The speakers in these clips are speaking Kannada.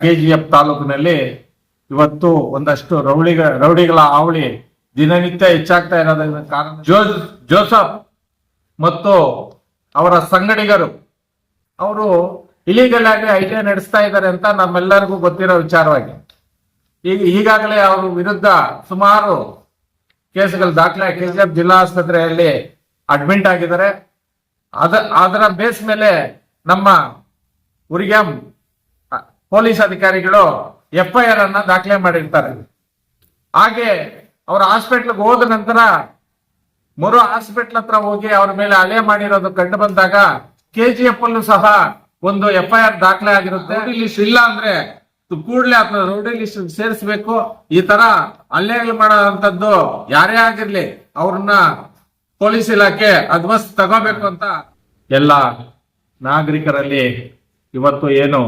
ಕೆಜಿಎಫ್ ತಾಲೂಕಿನಲ್ಲಿ ಇವತ್ತು ಒಂದಷ್ಟು ರೌಡಿಗ, ರೌಡಿಗಳ ಹಾವಳಿ ದಿನನಿತ್ಯ ಹೆಚ್ಚಾಗ್ತಾ ಇರೋದ್ರಿಂದ ಕಾರಣ ಜೋಸ್ ಜೋಸಫ್ ಮತ್ತು ಅವರ ಸಂಗಡಿಗರು. ಅವರು ಇಲಿಗಲ್ ಆಗಿ ಐ ಟಿ ನಡೆಸ್ತಾ ಇದ್ದಾರೆ ಅಂತ ನಮ್ಮೆಲ್ಲರಿಗೂ ಗೊತ್ತಿರೋ ವಿಚಾರವಾಗಿ. ಈಗ, ಈಗಾಗಲೇ ಅವ್ರ ವಿರುದ್ಧ ಸುಮಾರು ಕೇಸುಗಳು ದಾಖಲೆ ಕೆಜಿಎಫ್ ಜಿಲ್ಲಾ ಆಸ್ಪತ್ರೆಯಲ್ಲಿ ಅಡ್ಮಿಂಟ್ ಆಗಿದ್ದಾರೆ. ಅದ, ಅದರ ಬೇಸ್ ಮೇಲೆ ನಮ್ಮ ಉರಿಗಾಂ ಪೊಲೀಸ್ ಅಧಿಕಾರಿಗಳು ಎಫ್ಐಆರ್ ಅನ್ನ ದಾಖಲೆ ಮಾಡಿರ್ತಾರೆ. ಹಾಗೆ ಅವ್ರ ಹಾಸ್ಪಿಟ್ಲ್ಗೆ ಹೋದ ನಂತರ ಮರು ಹಾಸ್ಪಿಟ್ಲ್ ಹತ್ರ ಹೋಗಿ ಅವ್ರ ಮೇಲೆ ಅಲೆ ಮಾಡಿರೋದು ಕಂಡು ಬಂದಾಗ ಕೆಜಿಎಫ್ ಅಲ್ಲೂ ಸಹ ಒಂದು ಎಫ್ಐಆರ್ ದಾಖಲೆ ಆಗಿರುತ್ತೆ. ಲಿಸ್ಟ್ ಇಲ್ಲ ಅಂದ್ರೆ ಕೂಡಲೇ ಅಥವಾ ರೌಡಿ ಲಿಸ್ಟ್ ಸೇರಿಸಬೇಕು. ಈ ತರ ಹಲ್ಲೆಗಳು ಮಾಡೋಂಥದ್ದು ಯಾರೇ ಆಗಿರ್ಲಿ ಅವ್ರನ್ನ ಪೊಲೀಸ್ ಇಲಾಖೆ ಅದ್ವಸ್ ತಗೋಬೇಕು ಅಂತ ಎಲ್ಲ ನಾಗರಿಕರಲ್ಲಿ ಇವತ್ತು ಏನು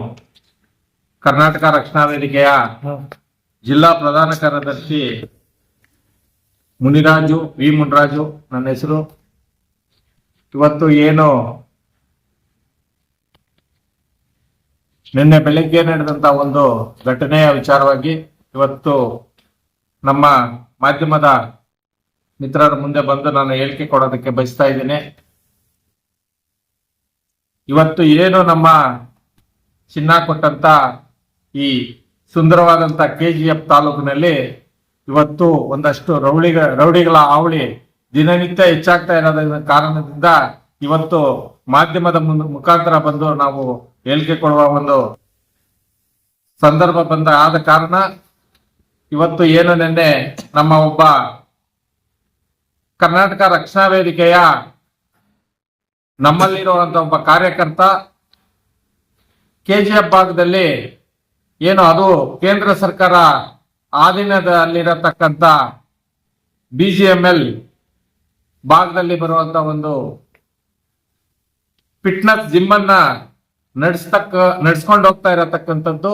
ಕರ್ನಾಟಕ ರಕ್ಷಣಾ ವೇದಿಕೆಯ ಜಿಲ್ಲಾ ಪ್ರಧಾನ ಕಾರ್ಯದರ್ಶಿ ಮುನಿರಾಜು ವಿ ಮುನಿರಾಜು ನನ್ನ ಹೆಸರು. ಇವತ್ತು ಏನು ನಿನ್ನೆ ಬೆಳಿಗ್ಗೆ ನಡೆದಂತ ಒಂದು ಘಟನೆಯ ವಿಚಾರವಾಗಿ ಇವತ್ತು ನಮ್ಮ ಮಾಧ್ಯಮದ ಮಿತ್ರರ ಮುಂದೆ ಬಂದು ನಾನು ಹೇಳಿಕೆ ಕೊಡೋದಕ್ಕೆ ಬಯಸ್ತಾ ಇದ್ದೀನಿ. ಇವತ್ತು ಏನು ನಮ್ಮ ಚಿನ್ನ ಕೊಟ್ಟಂತ ಈ ಸುಂದರವಾದಂತ ಕೆ ಜಿ ಎಫ್ ತಾಲೂಕಿನಲ್ಲಿ ಇವತ್ತು ಒಂದಷ್ಟು ರೌಡಿಗ ರೌಡಿಗಳ ಹಾವಳಿ ದಿನನಿತ್ಯ ಹೆಚ್ಚಾಗ್ತಾ ಇರೋದ ಕಾರಣದಿಂದ ಇವತ್ತು ಮಾಧ್ಯಮದ ಮುಖಾಂತರ ಬಂದು ನಾವು ಹೇಳಿಕೆ ಕೊಡುವ ಒಂದು ಸಂದರ್ಭ ಬಂದ ಆದ ಕಾರಣ ಇವತ್ತು ಏನು ನಿನ್ನೆ ನಮ್ಮ ಒಬ್ಬ ಕರ್ನಾಟಕ ರಕ್ಷಣಾ ವೇದಿಕೆಯ ನಮ್ಮಲ್ಲಿರುವಂತ ಒಬ್ಬ ಕಾರ್ಯಕರ್ತ ಕೆಜಿಎಫ್ ಭಾಗದಲ್ಲಿ ಏನು ಅದು ಕೇಂದ್ರ ಸರ್ಕಾರ ಆಧೀನದಲ್ಲಿರತಕ್ಕಂತ ಎಲ್ ಭಾಗದಲ್ಲಿ ಬರುವಂತ ಒಂದು ಫಿಟ್ನೆಸ್ ಜಿಮ್ ಅನ್ನ ನಡೆಸ್ತಕ್ಕ, ನಡ್ಸ್ಕೊಂಡು ಹೋಗ್ತಾ ಇರತಕ್ಕಂಥದ್ದು.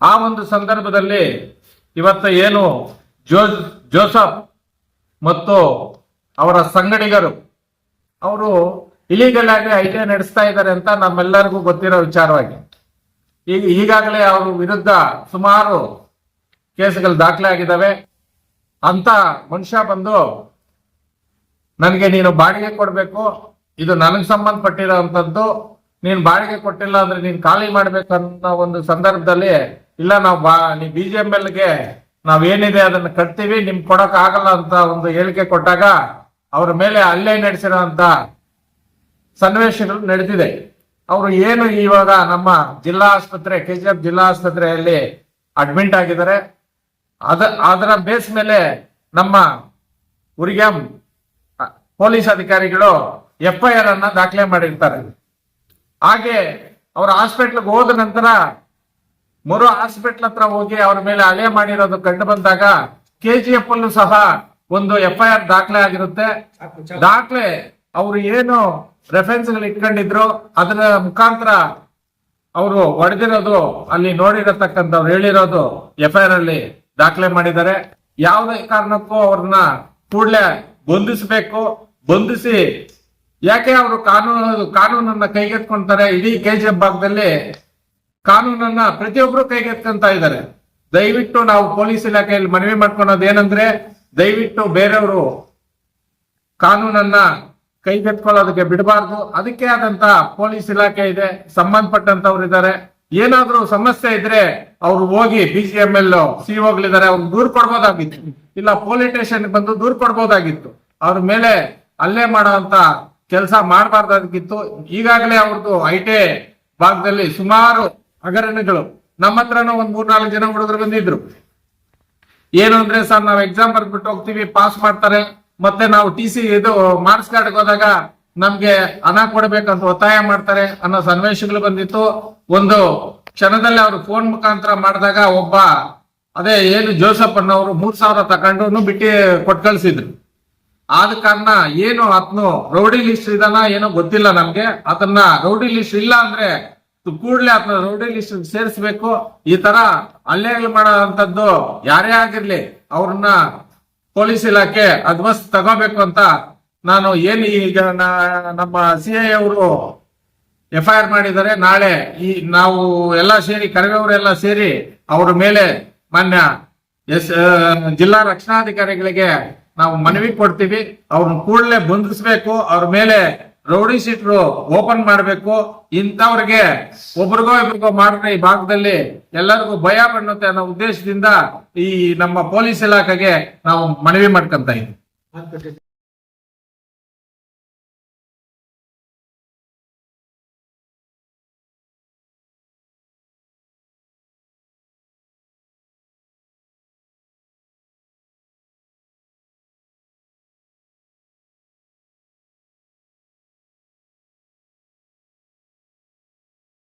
ಆ ಒಂದು ಸಂದರ್ಭದಲ್ಲಿ ಇವತ್ತು ಏನು ಜೋ, ಜೋಸಫ್ ಮತ್ತು ಅವರ ಸಂಗಡಿಗರು, ಅವರು ಇಲಿಗಲ್ ಆಗಿ ಐಟಿ ನಡೆಸ್ತಾ ಇದ್ದಾರೆ ಅಂತ ನಮ್ಮೆಲ್ಲರಿಗೂ ಗೊತ್ತಿರೋ ವಿಚಾರವಾಗಿ. ಈಗ ಈಗಾಗಲೇ ಅವ್ರ ವಿರುದ್ಧ ಸುಮಾರು ಕೇಸುಗಳು ದಾಖಲೆ ಆಗಿದ್ದಾವೆ ಅಂತ ಮನುಷ್ಯ ಬಂದು, ನನಗೆ ನೀನು ಬಾಡಿಗೆ ಕೊಡಬೇಕು. ಇದು ನನಗೆ ಸಂಬಂಧಪಟ್ಟಿರೋಂಥದ್ದು. ನೀನು ಬಾಡಿಗೆ ಕೊಟ್ಟಿಲ್ಲ ಅಂದ್ರೆ ನೀನು ಖಾಲಿ ಮಾಡ್ಬೇಕು ಅನ್ನೋ ಒಂದು ಸಂದರ್ಭದಲ್ಲಿ, ಇಲ್ಲ, ನಾವು ಬಾ, ನೀ ಬಿ ಜೆ ಎಂ ಎಲ್ಗೆ ಗೆ ಏನಿದೆ ಅದನ್ನು ಕಟ್ತೀವಿ, ನಿಮ್ಗೆ ಕೊಡಕ್ ಆಗಲ್ಲ ಅಂತ ಒಂದು ಹೇಳಿಕೆ ಕೊಟ್ಟಾಗ, ಅವ್ರ ಮೇಲೆ ಅಲ್ಲೇ ನಡೆಸಿರೋ ಅಂತ ಸನ್ನಿವೇಶಗಳು ನಡೆದಿದೆ. ಅವರು ಏನು ಇವಾಗ ನಮ್ಮ ಜಿಲ್ಲಾ ಆಸ್ಪತ್ರೆ ಕೆ ಜಿ ಎಫ್ ಜಿಲ್ಲಾ ಆಸ್ಪತ್ರೆಯಲ್ಲಿ ಅಡ್ಮಿಟ್ ಆಗಿದ್ದಾರೆ. ಅದ ಅದರ ಬೇಸ್ ಮೇಲೆ ನಮ್ಮ ಉರಿಗಾಂ ಪೊಲೀಸ್ ಅಧಿಕಾರಿಗಳು ಎಫ್ ಐ ಆರ್ ಅನ್ನ ದಾಖಲೆ ಮಾಡಿರ್ತಾರೆ. ಹಾಗೆ ಅವ್ರ ಹಾಸ್ಪಿಟ್ಲ್ಗೆ ಹೋದ ನಂತರ ಮರು ಹಾಸ್ಪಿಟ್ಲ್ ಹತ್ರ ಹೋಗಿ ಅವ್ರ ಮೇಲೆ ಅಲೆ ಮಾಡಿರೋದು ಕಂಡು ಬಂದಾಗ ಕೆ ಜಿ ಎಫ್ ಅಲ್ಲೂ ಸಹ ಒಂದು ಎಫ್ ಐ ಆರ್ ದಾಖಲೆ ಆಗಿರುತ್ತೆ. ದಾಖಲೆ ಅವರು ಏನು ರೆಫರೆನ್ಸ್ ಇಟ್ಕೊಂಡಿದ್ರು, ಅದರ ಮುಖಾಂತರ ಅವರು ಹೊಡೆದಿರೋದು ಅಲ್ಲಿ ನೋಡಿರತಕ್ಕಂಥವ್ರು ಹೇಳಿರೋದು ಎಫ್ಐಆರ್ ಅಲ್ಲಿ ದಾಖಲೆ ಮಾಡಿದ್ದಾರೆ. ಯಾವುದೇ ಕಾರಣಕ್ಕೂ ಅವ್ರನ್ನ ಕೂಡಲೇ ಬಂಧಿಸಬೇಕು. ಬಂಧಿಸಿ, ಯಾಕೆ ಅವರು ಕಾನೂನು, ಕಾನೂನನ್ನ ಕೈಗೆತ್ಕೊಂತಾರೆ? ಇಡೀ ಕೆಜಿಎಫ್ ಭಾಗದಲ್ಲಿ ಕಾನೂನನ್ನ ಪ್ರತಿಯೊಬ್ರು ಕೈಗೆತ್ಕೊಂತ ಇದ್ದಾರೆ. ದಯವಿಟ್ಟು ನಾವು ಪೊಲೀಸ್ ಇಲಾಖೆಯಲ್ಲಿ ಮನವಿ ಮಾಡ್ಕೊಳೋದು ಏನಂದ್ರೆ ದಯವಿಟ್ಟು ಬೇರೆಯವರು ಕಾನೂನನ್ನ ಕೈಗೆತ್ಕೊಳ್ಳೋದಕ್ಕೆ ಬಿಡಬಾರ್ದು. ಅದಕ್ಕೆ ಆದಂತ ಪೊಲೀಸ್ ಇಲಾಖೆ ಇದೆ. ಸಂಬಂಧಪಟ್ಟಂತವ್ರು ಇದ್ದಾರೆ ಏನಾದ್ರೂ ಸಮಸ್ಯೆ ಇದ್ರೆ ಅವ್ರು ಹೋಗಿ ಬಿ ಸಿ ಎಂ ಎಲ್ ಅವ್ರು ದೂರ್ ಕೊಡ್ಬೋದಾಗಿತ್ತು. ಇಲ್ಲ ಪೊಲೀಸ್ ಸ್ಟೇಷನ್ ಬಂದು ದೂರ್ ಕೊಡ್ಬೋದಾಗಿತ್ತು. ಅವ್ರ ಮೇಲೆ ಅಲ್ಲೇ ಮಾಡುವಂತ ಕೆಲಸ ಮಾಡಬಾರ್ದಾಗಿತ್ತು. ಈಗಾಗಲೇ ಅವ್ರದ್ದು ಐ ಟಿ ಭಾಗದಲ್ಲಿ ಸುಮಾರು ಹಗರಣಗಳು ನಮ್ಮ ಹತ್ರನೂ ಒಂದ್ ಮೂರ್ನಾಲ್ಕು ಜನ ಹುಡುಗರು ಬಂದಿದ್ರು. ಏನು ಅಂದ್ರೆ ಸರ್, ನಾವು ಎಕ್ಸಾಮ್ ಬರ್ದ್ಬಿಟ್ಟು ಹೋಗ್ತೀವಿ ಪಾಸ್ ಮಾಡ್ತಾರೆ. ಮತ್ತೆ ನಾವು ಟಿ ಸಿ ಇದು ಮಾರ್ಕ್ಸ್ ಕಾರ್ಡ್ ಹೋದಾಗ ನಮ್ಗೆ ಹಣ ಕೊಡಬೇಕಂತ ಒತ್ತಾಯ ಮಾಡ್ತಾರೆ ಅನ್ನೋ ಸನ್ನಿವೇಶಗಳು ಬಂದಿತ್ತು. ಒಂದು ಕ್ಷಣದಲ್ಲಿ ಅವರು ಫೋನ್ ಮುಖಾಂತರ ಮಾಡಿದಾಗ ಒಬ್ಬ ಅದೇ ಏನು ಜೋಸಫ್ ಅನ್ನೋರು ಮೂರ್ ಸಾವಿರ ತಗೊಂಡು ಬಿಟ್ಟು ಕೊಟ್ ಕಳ್ಸಿದ್ರು ಆದ ಕಾರಣ ಏನು ಆತ್ನು ರೌಡಿ ಲಿಸ್ಟ್ ಇದನ್ನ ಏನೋ ಗೊತ್ತಿಲ್ಲ ನಮ್ಗೆ. ಅದನ್ನ ರೌಡಿ ಲಿಸ್ಟ್ ಇಲ್ಲ ಅಂದ್ರೆ ಕೂಡಲೇ ಆತನ ರೌಡಿ ಲಿಸ್ಟ್ ಸೇರಿಸಬೇಕು. ಈ ತರ ಮಾಡೋ ಅಂಥದ್ದು ಯಾರೇ ಆಗಿರ್ಲಿ, ಅವ್ರನ್ನ ಪೊಲೀಸ್ ಇಲಾಖೆ ಅಡ್ವಾನ್ಸ್ ತಗೋಬೇಕು ಅಂತ ನಾನು ಏನು ಈಗ ನಮ್ಮ ಸಿ ಐ ಅವರು ಎಫ್ ಐ ಆರ್ ಮಾಡಿದ್ದಾರೆ. ನಾಳೆ ಈ ನಾವು ಎಲ್ಲ ಸೇರಿ ಕರವೇವರೆಲ್ಲ ಸೇರಿ ಅವರ ಮೇಲೆ ಮಾನ್ಯ ಎಸ್ ಜಿಲ್ಲಾ ರಕ್ಷಣಾಧಿಕಾರಿಗಳಿಗೆ ನಾವು ಮನವಿ ಕೊಡ್ತೀವಿ. ಅವ್ರನ್ನ ಕೂಡಲೇ ಬಂಧಿಸ್ಬೇಕು. ಅವ್ರ ಮೇಲೆ ರೌಡಿ ಸೀಟ್ರು ಓಪನ್ ಮಾಡಬೇಕು. ಇಂಥವ್ರಿಗೆ ಒಬ್ರಿಗೋ ಇಬ್ರಿಗೋ ಮಾಡಿದ್ರೆ ಈ ಭಾಗದಲ್ಲಿ ಎಲ್ಲರಿಗೂ ಭಯ ಬಣ್ಣುತ್ತೆ ಅನ್ನೋ ಉದ್ದೇಶದಿಂದ ಈ ನಮ್ಮ ಪೊಲೀಸ್ ಇಲಾಖೆಗೆ ನಾವು ಮನವಿ ಮಾಡ್ಕೊಂತ ಇದ್ದೀವಿ.